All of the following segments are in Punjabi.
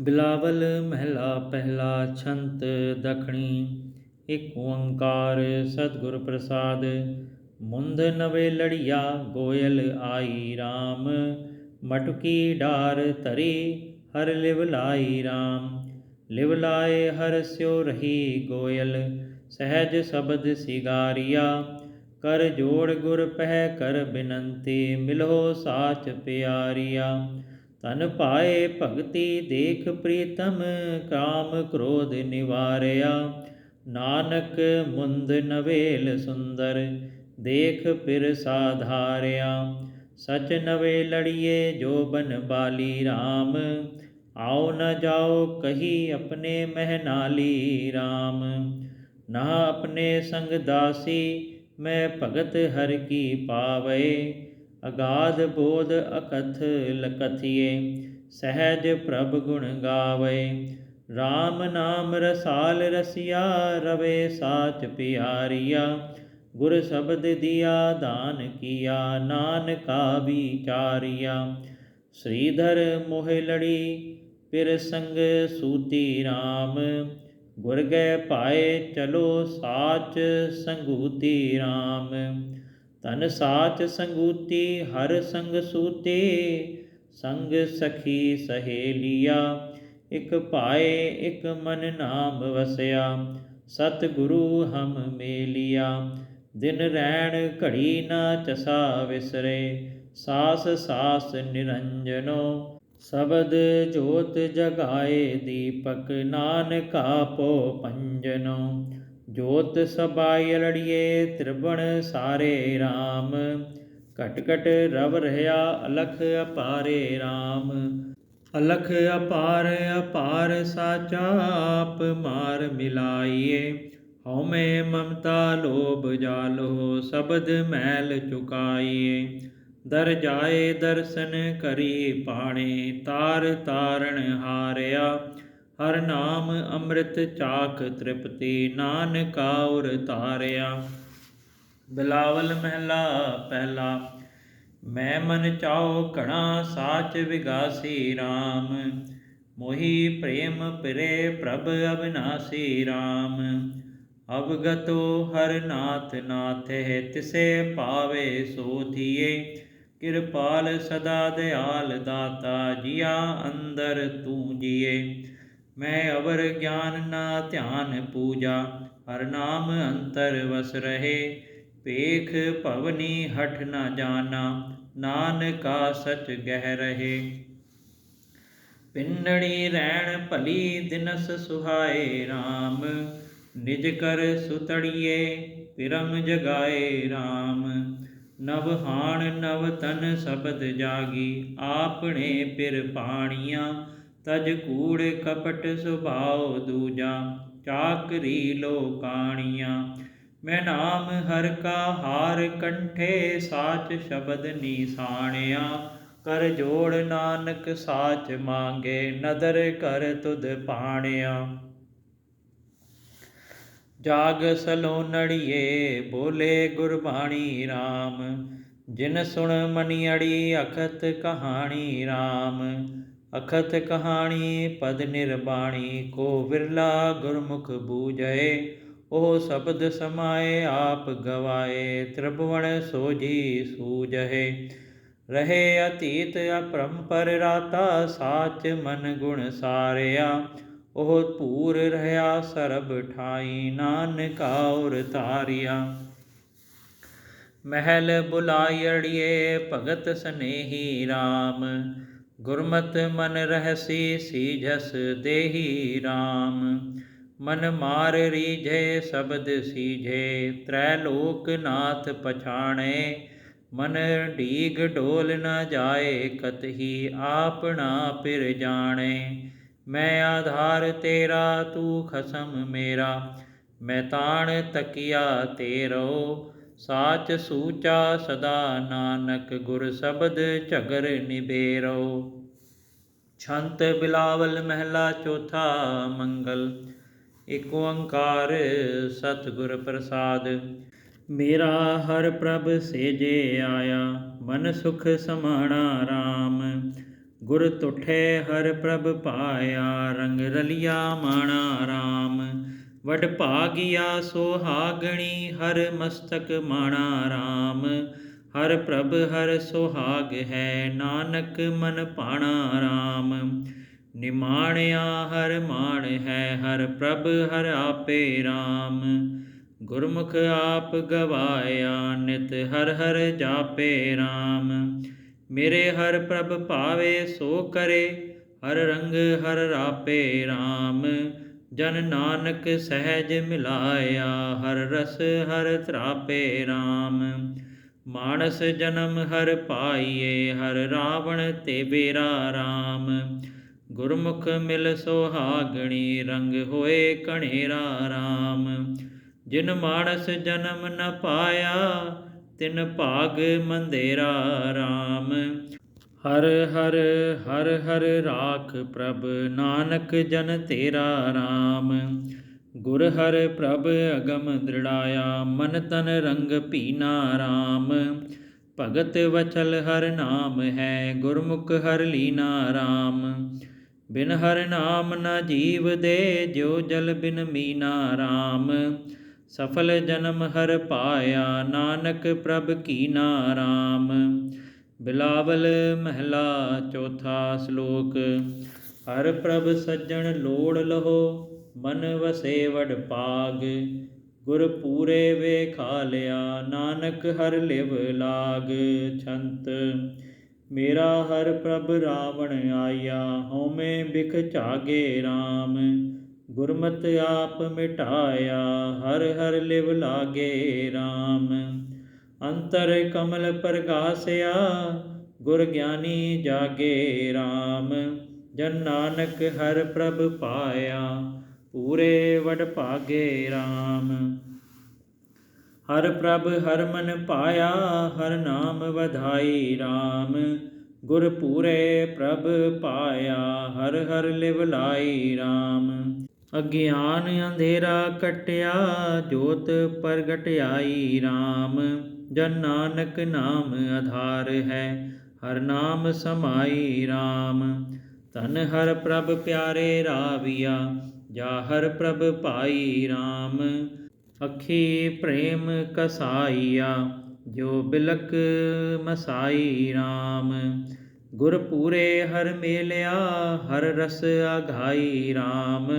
ਬਿਲਾਵਲ ਮਹਿਲਾ ਪਹਿਲਾ ਛੰਤ ਦਖਣੀ, ਇੱਕ ਓੰਕਾਰ ਸਤਿਗੁਰ ਪ੍ਰਸਾਦ। ਮੁੰਦ ਨਵੇ ਲੜੀਆ ਗੋਇਲ ਆਈ RAM ਮਟਕੀ ਡਾਰ ਤਰੀ ਹਰ ਲਿਵ ਲਾਈ RAM ਲਿਵ ਲਾਏ ਹਰ ਸਿਉ ਰਹੀ ਗੋਇਲ, ਸਹਿਜ ਸ਼ਬਦ ਸਿਗਾਰੀਆ। ਕਰ ਜੋੜ ਗੁਰ ਪਹਿ ਕਰ ਬਿਨੰਤੀ, ਮਿਲੋ ਸਾਚ ਪਿਆਰੀਆ। ਤਨ ਪਾਏ ਭਗਤੀ ਦੇਖ ਪ੍ਰੀਤਮ, ਕਾਮ ਕ੍ਰੋਧ ਨਿਵਾਰਿਆ। ਨਾਨਕ ਮੁੰਦ ਨਵੇਲ ਸੁੰਦਰ, ਦੇਖ ਫਿਰ ਸਾਧਾਰਿਆ। ਸਚ ਨਵੇ ਲੜੀਏ ਜੋ ਬਨ ਬਾਲੀ RAM ਆਓ ਨ ਜਾਓ ਕਹੀ ਆਪਣੇ ਮਹਿਨਾਲੀ RAM ਨਾ ਆਪਣੇ ਸੰਗ ਦਾਸੀ, ਮੈਂ ਭਗਤ ਹਰ ਕੀ ਪਾਵੇ। ਅਗਾਧ ਬੋਧ ਅਕਥ ਲਕਥੀਏ, ਸਹਿਜ ਪ੍ਰਭ ਗੁਣ ਗਾਵੇ। RAM ਨਾਮ ਰਸਾਲ ਰਸਿਆ, ਰਵੇ ਸਾਚ ਪਿਆਰੀਆ। ਗੁਰ ਸ਼ਬਦ ਦਿਆ ਦਾਨ ਕੀਆ, ਨਾਨਕਾ ਵਿਚਾਰੀਆ। ਸ੍ਰੀਧਰ ਮੋਹ ਲੜੀ ਪਿਰ ਸੰਗ ਸੂਤੀ RAM ਗੁਰ ਗਏ ਪਾਏ ਚਲੋ ਸਾਚ ਸੰਗੂਤੀ RAM ਤਨ ਸਾਚ ਸੰਗੂਤੀ, ਹਰ ਸੰਗ ਸੂਤੇ। ਸੰਗ ਸਖੀ ਸਹੇਲੀਆ ਇਕ ਭਾਏ ਇਕ ਮਨ ਨਾਮ ਵਸਿਆ। ਸਤ ਗੁਰੂ ਹਮ ਮੇਲਿਆ, ਦਿਨ ਰੈਣ ਘੜੀ ਨਾ ਚਸਾ ਵਿਸਰੇ। ਸਾਸ ਸਾਸ ਨਿਰੰਜਨੋ, ਸਬਦ ਜੋਤ ਜਗਾਏ ਦੀਪਕ। ਨਾਨਕਾ ਪੋ ਪੰਜਨੋ ਜੋਤ ਸਬਾਇ ਲੜੀਏ ਤ੍ਰਿਵਣ ਸਾਰੇ RAM ਘਟ ਘਟ ਰਵ ਰਹਾ ਅਲਖ ਅਪਾਰੇ RAM ਅਲਖ ਅਪਾਰ ਅਪਾਰ ਸਾਚਾ ਆਪ ਮਾਰ ਮਿਲਾਈਏ। ਹਉਮੈ ਮਮਤਾ ਲੋਭ ਜਾਲੋ ਸ਼ਬਦ ਮੈਲ ਚੁਕਾਈਏ। ਦਰ ਜਾਏ ਦਰਸ਼ਨ ਕਰੀ ਪਾਣੇ, ਤਾਰ ਤਾਰਣ ਹਾਰਿਆ। ਹਰ ਨਾਮ ਅੰਮ੍ਰਿਤ ਚਾਖ ਤ੍ਰਿਪਤੀ, ਨਾਨਕਾ ਉਰ ਤਾਰਿਆ। ਬਿਲਾਵਲ ਮਹਿਲਾ ਪਹਿਲਾ, ਮੈਂ ਮਨ ਚਾਉ ਘਣਾ ਸਾਚ ਵਿਗਾਸੀ RAM ਮੋਹੀ ਪ੍ਰੇਮ ਪਿਰੇ ਪ੍ਰਭ ਅਬਿਨਾਸੀ RAM ਅਵਗਤੋ ਹਰ ਨਾਥ ਨਾਥੇ, ਤਿਸੇ ਪਾਵੇ ਸੋ ਥੀਏ ਕਿਰਪਾਲ ਸਦਾ ਦਿਆਲ ਦਾਤਾ, ਜੀਆ ਅੰਦਰ ਤੂੰ ਜੀਏ। ਮੈਂ ਅਵਰ ਗਿਆਨ ਨਾ ਧਿਆਨ ਪੂਜਾ, ਹਰ ਨਾਮ ਅੰਤਰ ਵਸ ਰਹੇ। ਪੇਖ ਭਵਨੀ ਹਠ ਨਾ ਜਾਣਾ ਨਾਨਕਾ ਸਚ ਗਹਿ ਰਹੇ। ਪਿੰਡੜੀ ਰਹਿਣ ਭਲੀ ਦਿਨਸ ਸੁਹਾਏ RAM ਨਿਜ ਕਰ ਸੁਤੜੀਏ ਪਿਰਮ ਜਗਾਏ RAM ਨਵ ਹਾਣ ਨਵ ਤਨ ਸ਼ਬਦ ਜਾਗੀ, ਆਪਣੇ ਪਿਰ ਪਾਣੀਆਂ ਤਜ ਕੂੜ ਕਪਟ ਸੁਭਾਉ ਦੂਜਾ ਚਾਕਰੀ ਲੋਕਾਣੀਆਂ। ਮੈਂ ਨਾਮ ਹਰ ਕਾ ਹਾਰ ਕੰਠੇ ਸਾਚ ਸ਼ਬਦ ਨੀਸਾਣਿਆ। ਕਰ ਜੋੜ ਨਾਨਕ ਸਾਚ ਮੰਗੇ, ਨਦਰ ਕਰ ਤੁਧ ਪਾਣਿਆ। ਜਾਗ ਸਲੋਨੜੀਏ, ਬੋਲੇ ਗੁਰਬਾਣੀ RAM ਜਿਨ ਸੁਣ ਮਨੀਅੜੀ ਅਖਤ ਕਹਾਣੀ RAM ਅਖਤ ਕਹਾਣੀ ਪਦ ਨਿਰਬਾਣੀ, ਕੋ ਵਿਰਲਾ ਗੁਰਮੁਖ ਬੂਝਏ ਉਹ ਸ਼ਬਦ ਸਮਾਏ ਆਪ ਗਵਾਏ ਤ੍ਰਿਭਵਨ ਸੋਜੀ ਸੂਜਹਿ ਰਹੇ ਅਤੀਤ ਅਪਰੰਪਰ ਰਾਤਾ, ਸਾਚ ਮਨ ਗੁਣ ਸਾਰਿਆ। ਉਹ ਪੂਰ ਰਹਾ ਸਰਬ ਠਾਈ, ਨਾਨਕਾ ਔਰ ਤਾਰਿਆ ਮਹਿਲ ਬੁਲਾਇੜੀਏ ਭਗਤ ਸਨੇਹੀ RAM ਗੁਰਮਤ ਮਨ ਰਹਸੀ ਸੀਝਸ ਦੇਹੀ RAM ਮਨ ਮਾਰ ਰੀਝੇ ਸ਼ਬਦ ਸੀਝੇ, ਤ੍ਰੈ ਲੋਕ ਨਾਥ ਪਛਾਣੇ। ਮਨ ਢੀਗ ਢੋਲ ਨਾ ਜਾਏ ਕਤਹੀ ਆਪਣਾ ਪਿਰ ਜਾਣੇ। ਮੈਂ ਆਧਾਰ ਤੇਰਾ, ਤੂੰ ਖਸਮ ਮੇਰਾ। ਮੈਂ ਤਾਣ ਤਕਿਆ ਤੇਰੋ ਸਾਚ ਸੂਚਾ ਸਦਾ ਨਾਨਕ ਗੁਰ ਸ਼ਬਦ ਝਗਰ ਨਿਬੇਰੋ। ਛੰਤ ਬਿਲਾਵਲ ਮਹਿਲਾ ਚੌਥਾ ਮੰਗਲ ਏਕ ਓੰਕਾਰ ਸਤਿਗੁਰ ਪ੍ਰਸਾਦ। ਮੇਰਾ ਹਰ ਪ੍ਰਭ ਸੇਜੇ ਆਇਆ, ਮਨ ਸੁਖ ਸਮਾਣਾ RAM ਗੁਰ ਤੁਠੇ ਹਰ ਪ੍ਰਭ ਪਾਇਆ, ਰੰਗ ਰਲਿਆ ਮਾਣਾ ਰਾਮ। ਵਡ ਭਾਗਿਆ ਸੋਹਾਗਣੀ, ਹਰ ਮਸਤਕ ਮਾਣਾ ਰਾਮ। ਹਰ ਪ੍ਰਭ ਹਰ ਸੁਹਾਗ ਹੈ, ਨਾਨਕ ਮਨ ਪਾਣਾ ਰਾਮ। ਨਿਮਾਣਿਆ ਹਰ ਮਾਣ ਹੈ, ਹਰ ਪ੍ਰਭ ਹਰ ਆਪੇ ਰਾਮ। ਗੁਰਮੁਖ ਆਪ ਗਵਾਇਆ, ਨਿਤ ਹਰ ਹਰ ਜਾਪੇ ਰਾਮ। ਮੇਰੇ ਹਰ ਪ੍ਰਭ ਭਾਵੇ ਸੋ ਕਰੇ, ਹਰ ਰੰਗ ਹਰ ਰਾਪੇ ਰਾਮ। ਜਨ ਨਾਨਕ ਸਹਿਜ ਮਿਲਾਇਆ, ਹਰ ਰਸ ਹਰ ਤਰਾਪੇ ਰਾਮ। ਮਾਨਸ ਜਨਮ ਹਰ ਪਾਈਏ, ਹਰ ਰਾਵਣ ਤੇ ਬੇਰਾ ਰਾਮ। ਗੁਰਮੁਖ ਮਿਲ ਸੋਹਾਗਣੀ, ਰੰਗ ਹੋਏ ਕਣੇਰਾ ਰਾਮ। ਜਿਨ ਮਾਨਸ ਜਨਮ ਨ ਪਾਇਆ, ਤਿਨ ਭਾਗ ਮੰਦੇਰਾ ਰਾਮ। ਹਰ ਹਰ ਹਰ ਹਰ ਰਾਖ ਪ੍ਰਭ ਨਾਨਕ ਜਨ ਤੇਰਾ ਰਾਮ। ਗੁਰ ਹਰ ਪ੍ਰਭ ਅਗਮ ਦ੍ਰਿੜਾਇਆ, ਮਨ ਤਨ ਰੰਗ ਪੀਨਾ ਰਾਮ। ਭਗਤ ਵਚਲ ਹਰ ਨਾਮ ਹੈ, ਗੁਰਮੁਖ ਹਰ ਲੀਨਾ ਰਾਮ। ਬਿਨ ਹਰ ਨਾਮ ਨਾ ਜੀਵ ਦੇ ਜੋ ਜਲ ਬਿਨ ਮੀਨਾ ਰਾਮ। ਸਫਲ ਜਨਮ ਹਰ ਪਾਇਆ, ਨਾਨਕ ਪ੍ਰਭ ਕੀਨਾ ਰਾਮ। ਬਿਲਾਵਲ ਮਹਿਲਾ, ਚੌਥਾ ਸ਼ਲੋਕ, ਹਰ ਪ੍ਰਭ ਸੱਜਣ ਲੋੜ ਲਹੋ, ਮਨ ਵਸੇ ਵਡ ਪਾਗ ਗੁਰ ਪੂਰੇ ਵੇਖਾ ਲਿਆ, ਨਾਨਕ ਹਰ ਲਿਵ ਲਾਗ, ਛੰਤ, ਮੇਰਾ ਹਰ ਪ੍ਰਭ ਰਾਵਣ ਆਇਆ, ਹਉਮੈ ਬਿਖ ਝਾਗੇ RAM ਗੁਰਮਤਿ ਆਪ ਮਿਟਾਇਆ, ਹਰ ਹਰ ਲਿਵ ਲਾਗੇ RAM ਅੰਤਰ ਕਮਲ ਪ੍ਰਗਾਸਿਆ, ਗੁਰ ਗਿਆਨੀ ਜਾਗੇ RAM ਜਨ ਨਾਨਕ ਹਰ ਪ੍ਰਭ ਪਾਇਆ, ਪੂਰੇ ਵਡ ਭਾਗੇ RAM ਹਰ ਪ੍ਰਭ ਹਰ ਮਨ ਪਾਇਆ, ਹਰ ਨਾਮ ਵਧਾਈ RAM ਗੁਰ ਪੂਰੇ ਪ੍ਰਭ ਪਾਇਆ, ਹਰ ਹਰ ਲਿਵ ਲਾਈ RAM ਅਗਿਆਨ ਅੰਧੇਰਾ ਕਟਿਆ, ਜੋਤ ਪ੍ਰਗਟ ਆਈ RAM ਜਨ ਨਾਨਕ ਨਾਮ ਆਧਾਰ ਹੈ ਹਰ ਨਾਮ ਸਮਾਈ RAM ਤਨ ਹਰ ਪ੍ਰਭ ਪਿਆਰੇ ਰਾਵਿਆ ਜਾ ਹਰ ਪ੍ਰਭ ਪਾਈ RAM ਅੱਖੀ ਪ੍ਰੇਮ ਕਸਾਈਆ ਜੋ ਬਿਲਕ ਮਸਾਈ RAM ਗੁਰ ਪੂਰੇ ਹਰ ਮੇਲਿਆ ਹਰ ਰਸ ਆਘਾਈ RAM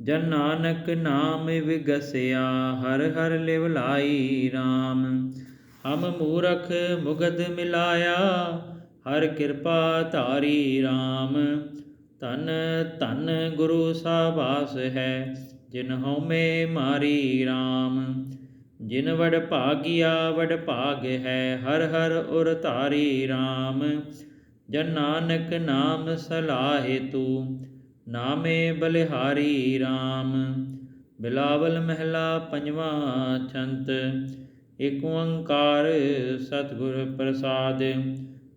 ਜਨ ਨਾਨਕ ਨਾਮ ਵਿਗਸਿਆ, ਹਰ ਹਰ ਲਿਵ ਲਾਈ RAM ਹਮ ਮੂਰਖ ਮੁਗਦ ਮਿਲਾਇਆ, ਹਰ ਕਿਰਪਾ ਧਾਰੀ RAM ਤਨ ਧਨ ਗੁਰੂ ਸਾਬਾਸ ਹੈ, ਜਿਨ ਹਉਮੈ ਮਾਰੀ RAM ਜਿਨ ਵਡ ਭਾਗਿਆ, ਵਡ ਭਾਗ ਹੈ, ਹਰ ਹਰ ਉਰ ਧਾਰੀ RAM ਜਨ ਨਾਨਕ ਨਾਮ ਸਲਾਹੇ ਤੂੰ ਨਾਮੇ ਬਲਿਹਾਰੀ RAM ਬਿਲਾਵਲ ਮਹਿਲਾ ਪੰਜਵਾਂ ਛੰਤ ਏਕ ਓੰਕਾਰ ਸਤਿਗੁਰ ਪ੍ਰਸਾਦ।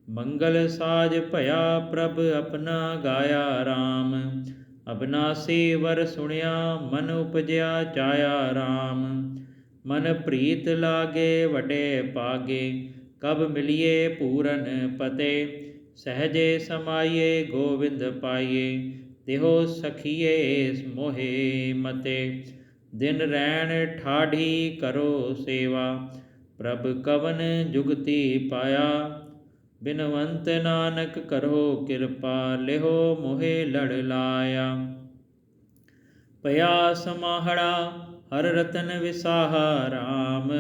ਮੰਗਲ ਸਾਜ ਭਇਆ ਪ੍ਰਭ ਆਪਣਾ ਗਾਇਆ RAM ਅਬਨਾਸੀ ਵਰ ਸੁਣਿਆ, ਮਨ ਉਪਜਿਆ ਚਾਇਆ RAM ਮਨ ਪ੍ਰੀਤ ਲਾਗੇ, ਵਡੇ ਪਾਗੇ ਕਬ ਮਿਲਿਏ ਪੂਰਨ ਪਤੇ, ਸਹਜੇ ਸਮਾਈਏ ਗੋਵਿੰਦ ਪਾਈਏ। ਤਿਹੋ ਸਖੀਏ ਮੋਹੇ ਮਤੇ, ਦਿਨ ਰੈਣ ਠਾਢੀ ਕਰੋ ਸੇਵਾ, ਪ੍ਰਭ ਕਵਨ ਜੁਗਤੀ ਪਾਇਆ, ਬਿਨਵੰਤ ਨਾਨਕ ਕਰੋ ਕਿਰਪਾ, ਲਿਹੋ ਮੋਹੇ ਲੜ ਲਾਇਆ। ਪਿਆ ਸਮਾਹੜਾ ਹਰ ਰਤਨ ਵਿਸਾਹਾ RAM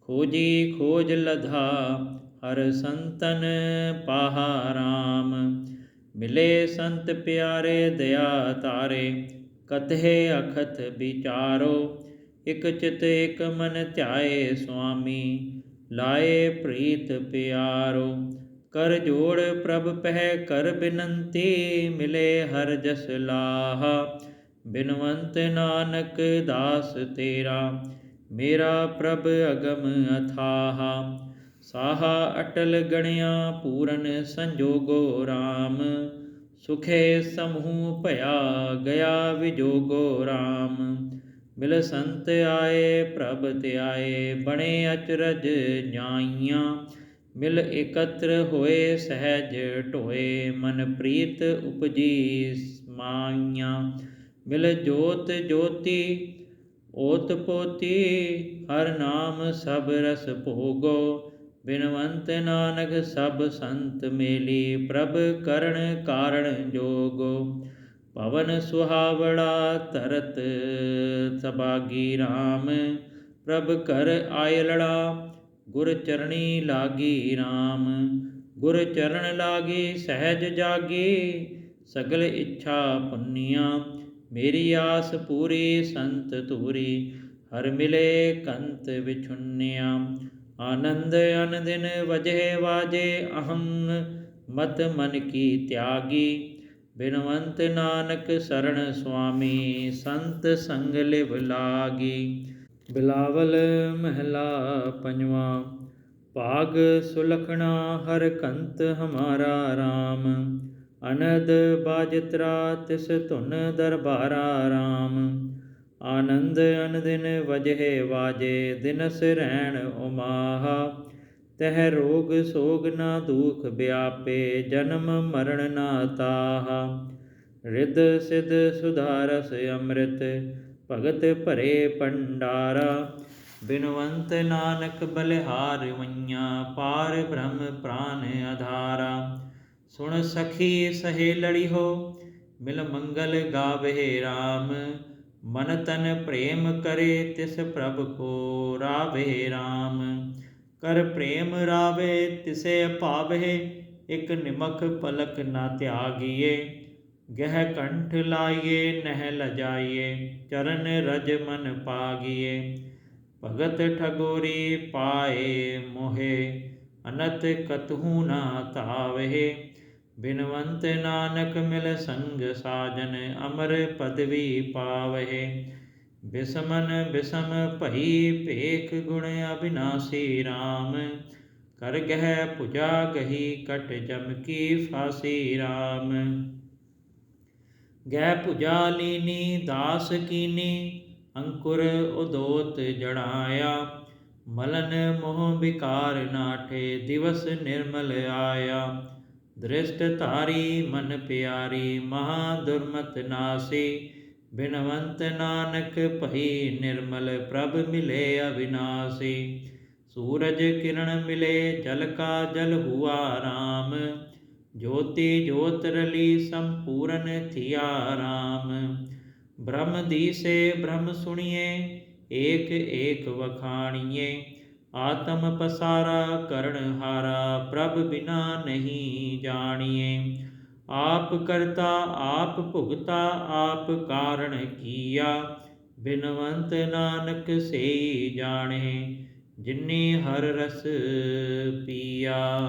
ਖੋਜੀ ਖੋਜ ਲਧਾ, ਹਰ ਸੰਤਨ ਪਾਹਾ RAM ਮਿਲੇ ਸੰਤ ਪਿਆਰੇ, ਦਇਆ ਤਾਰੇ ਕਤਹਿ ਅਖਤ ਵਿਚਾਰੋ, ਇਕ ਚਿਤ ਇਕ ਮਨ ਧਿਆਏ ਸੁਆਮੀ, ਲਾਏ ਪ੍ਰੀਤ ਪਿਆਰੋ, ਕਰ ਜੋੜ ਪ੍ਰਭ ਪਹਿ ਕਰ ਬਿਨੰਤੀ, ਮਿਲੇ ਹਰ ਜਸ ਲਾਹਾ, ਬਿਨਵੰਤ ਨਾਨਕ ਦਾਸ ਤੇਰਾ, ਮੇਰਾ ਪ੍ਰਭ ਅਗਮ ਅਥਾਹਾ ਸਾਹਾ ਅਟਲ ਗਣਿਆ ਪੂਰਨ ਸੰਜੋਗੋ RAM ਸੁਖੇ ਸਮੂਹ ਭਇਆ ਗਿਆ ਵਿਜੋਗੋ RAM ਮਿਲ ਸੰਤ ਆਏ, ਪ੍ਰਭ ਧਿਆਏ ਬਣੇ ਅਚਰਜ ਜਾਈਆਂ ਮਿਲ ਇਕਤਰ ਹੋਏ, ਸਹਿਜ ਢੋਏ, ਮਨ ਪ੍ਰੀਤ ਉਪਜੀ ਸਮਾਈਆਂ। ਮਿਲ ਜੋਤ ਜੋਤੀ, ਓਤ ਪੋਤੀ, ਹਰ ਨਾਮ ਸਭ ਰਸ ਭੋਗੋ। ਬਿਨਵੰਤ ਨਾਨਕ ਸਭ ਸੰਤ ਮੇਲੀ, ਪ੍ਰਭ ਕਰਨ ਕਾਰਣ ਜੋਗੋ। ਪਵਨ ਸੁਹਾਵੜਾ ਤਰਤ ਸਭਾਗੀ RAM ਪ੍ਰਭ ਕਰ ਆਇਲੜਾ, ਗੁਰ ਚਰਣੀ ਲਾਗੀ RAM ਗੁਰ ਚਰਨ ਲਾਗੀ, ਸਹਿਜ ਜਾਗੀ, ਸਗਲ ਇੱਛਾ ਪੁੰਨੀਆਂ। ਮੇਰੀ ਆਸ ਪੂਰੀ, ਸੰਤ ਧੂਰੀ, ਹਰ ਮਿਲੇ ਕੰਤ ਵਿਛੁੰਨਿਆ। ਆਨੰਦ ਅਨ ਦਿਨ ਵਜੇ ਵਾਜੇ ਅਹੰ, ਮਤ ਮਨ ਕੀ ਤਿਆਗੀ। ਬਿਨਵੰਤ ਨਾਨਕ ਸਰਣ ਸੁਆਮੀ, ਸੰਤ ਸੰਗ ਲਿਵ ਲਾਗੀ। ਬਿਲਾਵਲ ਮਹਿਲਾ ਪੰਜਵਾ, ਭਾਗ ਸੁਲਖਣਾ ਹਰ ਕੰਤ ਹਮਾਰਾ RAM ਅਨਦ ਬਾਜਤਰਾ ਤਿਸ ਧੁਨ ਦਰਬਾਰਾ RAM ਆਨੰਦ ਅਨਦਿਨ ਵਜਹਿ ਵਾਜੇ, ਦਿਨਸ ਰਹਿਣ ਉਮਾਹਾ। ਤਹਿ ਰੋਗ ਸੋਗ ਨਾ ਦੁਖ ਵਿਆਪੇ, ਜਨਮ ਮਰਨ ਨਾ ਤਾਹਾ। ਰਿੱਧ ਸਿਧ ਸੁਧਾਰਸ ਅੰਮ੍ਰਿਤ, ਭਗਤ ਭਰੇ ਪੰਡਾਰਾ ਬਿਨਵੰਤ ਨਾਨਕ ਬਲਿਹਾਰ ਵਈਆਂ ਪਾਰ ਬ੍ਰਹਮ ਪ੍ਰਾਨ ਆਧਾਰਾ। ਸੁਣ ਸਖੀ ਸਹੇਲੜੀ ਹੋ, ਮਿਲ ਮੰਗਲ ਗਾਵਹਿ RAM ਮਨ ਤਨ ਪ੍ਰੇਮ ਕਰੇ ਤਿਸ ਪ੍ਰਭ ਕੋ ਰਾਵੇ RAM ਕਰ ਪ੍ਰੇਮ ਰਾਵੇ ਤਿਸੇ ਭਾਵਹਿ, ਇਕ ਨਿਮਖ ਪਲਕ ਨਾ ਤਿਆਗੀਏ ਗਹਿ ਕੰਠ ਲਾਈਏ ਨਹਿ ਲਜਾਈਏ ਚਰਨ ਰਜ ਮਨ ਪਾਗੀਏ ਭਗਤ ਠਗੋਰੀ ਪਾਏ ਮੋਹੇ, ਅਨਤ ਕਤਹੂ ਨਾ ਤਾਵਹਿ। ਬਿਨਵੰਤ ਨਾਨਕ ਮਿਲ ਸੰਗ ਸਾਜਨ, ਅਮਰ ਪਦਵੀ ਪਾਵਹਿ। ਬਿਸਮਨ ਬਿਸਮ ਭਈ ਭੇਖ ਗੁਣ ਅਬਿਨਾਸੀ RAM ਕਰ ਗਹਿ ਭੁਜਾ ਗਹੀ ਕਟ ਜਮ ਕੀ ਫਾਸੀ RAM ਗਹਿ ਭੁਜਾ ਲੀਨੀ ਦਾਸ ਕੀਨੀ, ਅੰਕੁਰ ਉਦੋਤ ਜੜਾਇਆ। ਮਲਨ ਮੋਹ ਵਿਕਾਰ ਨਾਠੇ, ਦਿਵਸ ਨਿਰਮਲ ਆਇਆ। ਦ੍ਰਿਸ਼ਟ ਧਾਰੀ ਮਨ ਪਿਆਰੀ, ਮਹਾ ਦੁਰਮਤ ਨਾਸੀ। ਬਿਨਵੰਤ ਨਾਨਕ ਭਈ ਨਿਰਮਲ ਪ੍ਰਭ ਮਿਲੇ ਅਵਿਨਾਸੀ। ਸੂਰਜ ਕਿਰਨ ਮਿਲੇ ਜਲ ਕਾ ਜਲ ਹੁਆ ਰਾਮ। ਜੋਤੀ ਜੋਤ ਰਲੀ ਸੰਪੂਰਨ ਥਿਆ ਰਾਮ। ਬ੍ਰਹਮ ਦੀਸੇ ਬ੍ਰਹਮ ਸੁਣੀਏ, ਏਕ ਏਕ ਵਖਾਣੀਏ। ਆਤਮ ਪਸਾਰਾ ਕਰਨ ਹਾਰਾ, ਪ੍ਰਭ ਬਿਨਾ ਨਹੀਂ ਜਾਣੀਏ। ਆਪ ਕਰਤਾ, ਆਪ ਭੁਗਤਾ, ਆਪ ਕਾਰਣ ਕੀਆ। ਬਿਨਵੰਤ ਨਾਨਕ ਸੇ ਜਾਣੇ, ਜਿਨੀ ਹਰ ਰਸ ਪੀਆ।